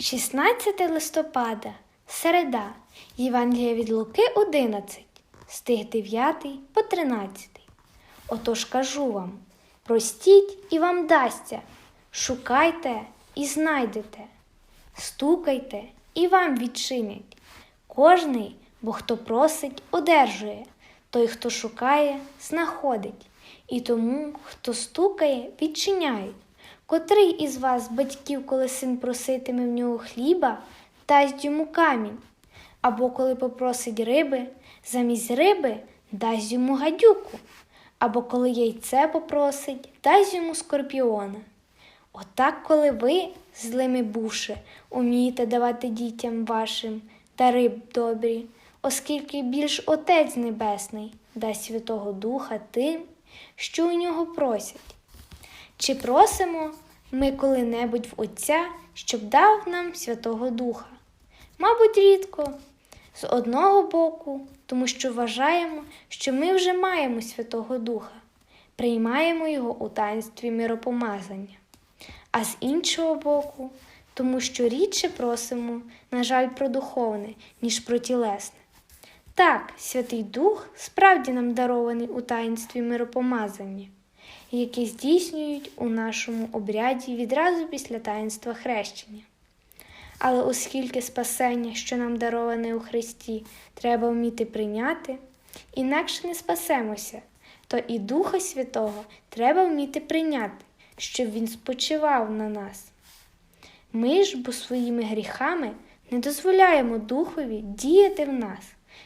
16 листопада, середа, Євангелія від Луки 11, стих 9 по 13. Отож кажу вам: простіть і вам дасться, шукайте і знайдете, стукайте і вам відчинять. Кожний, бо хто просить, одержує, той, хто шукає, знаходить, і тому, хто стукає, відчиняють. Котрий із вас, батьків, коли син проситиме в нього хліба, дасть йому камінь, або коли попросить риби, замість риби дасть йому гадюку, або коли яйце попросить, дасть йому скорпіона. Отак, коли ви, злими бувши, умієте давати дітям вашим дари добрі, оскільки більш Отець Небесний дасть Святого Духа тим, що у нього просять. Чи просимо ми коли-небудь в Отця, щоб дав нам Святого Духа? Мабуть, рідко. З одного боку, тому що вважаємо, що ми вже маємо Святого Духа, приймаємо його у таїнстві миропомазання. А з іншого боку, тому що рідше просимо, на жаль, про духовне, ніж про тілесне. Так, Святий Дух справді нам дарований у таїнстві миропомазання, які здійснюють у нашому обряді відразу після таїнства хрещення. Але оскільки спасення, що нам дароване у Христі, треба вміти прийняти, інакше не спасемося, то і Духа Святого треба вміти прийняти, щоб Він спочивав на нас. Ми ж, бо своїми гріхами не дозволяємо Духові діяти в нас,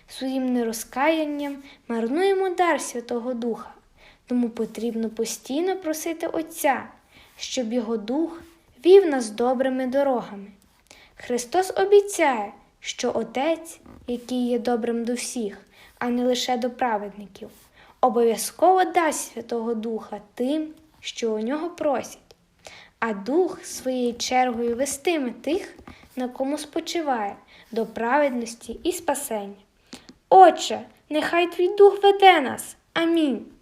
своїм нерозкаянням марнуємо дар Святого Духа, тому потрібно постійно просити Отця, щоб Його Дух вів нас добрими дорогами. Христос обіцяє, що Отець, який є добрим до всіх, а не лише до праведників, обов'язково дасть Святого Духа тим, що у нього просять, а Дух своєю чергою вестиме тих, на кому спочиває, до праведності і спасення. Отче, нехай твій дух веде нас. Амінь.